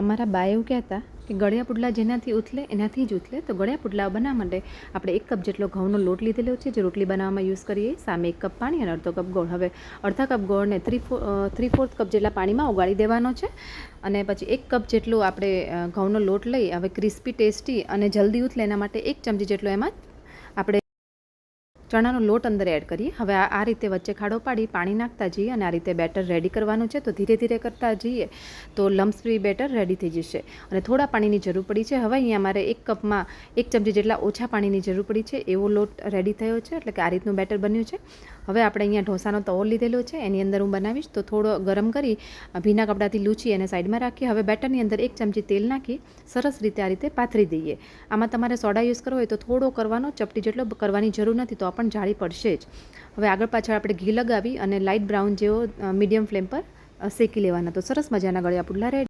અમારા બા એવું કહેતા કે ગળ્યા પુડલા જેનાથી ઉથલે, એનાથી જ ઉથલે. તો ગળ્યા પુડલા બનાવવા માટે આપણે એક કપ જેટલો ઘઉંનો લોટ લીધેલો છે, જે રોટલી બનાવવામાં યુઝ કરીએ. સામે એક કપ પાણી અને અડધો કપ ગોળ. હવે અડધા cup ગોળને three four three fourth cup જેટલા પાણીમાં ઉગાડી દેવાનો છે અને પછી એક કપ જેટલું આપણે ઘઉંનો લોટ લઈ, હવે ક્રિસ્પી ટેસ્ટી અને જલ્દી ઉથલે એના માટે એક ચમચી જેટલો એમાં આપણે ચણાનો લોટ અંદર એડ કરીએ. હવે આ રીતે વચ્ચે ખાડો પાડી પાણી નાખતા જઈએ અને આ રીતે બેટર રેડી કરવાનું છે. તો ધીરે ધીરે કરતા જઈએ તો લમ્સ ફ્રી બેટર રેડી થઈ જશે. અને થોડા પાણીની જરૂર પડી છે. હવે અહીંયા મારે એક કપમાં એક ચમચી જેટલા ઓછા પાણીની જરૂર પડી છે. એવો લોટ રેડી થયો છે. એટલે કે આ રીતનું બેટર બન્યું છે. હવે આપણે અહીંયા ઢોસાનો તવો લીધેલો છે. એની અંદર હું બનાવીશ. તો થોડો ગરમ કરી ભીના કપડાથી લૂછી એને સાઈડમાં રાખી. હવે બેટરની અંદર એક ચમચી તેલ નાખી સરસ રીતે આ રીતે પાથરી દઈએ. આમાં તમારે સોડા યુઝ કરવો હોય તો થોડો કરવાનો, ચપટી જેટલો કરવાની જરૂર નથી. તો પણ જાળી પડશે જ. હવે આગળ પાછળ આપણે ઘી લગાવી અને લાઇટ બ્રાઉન જેવો મીડિયમ ફ્લેમ પર શેકી લેવાના. તો સરસ મજાના ગળ્યા પુડલા રેડી.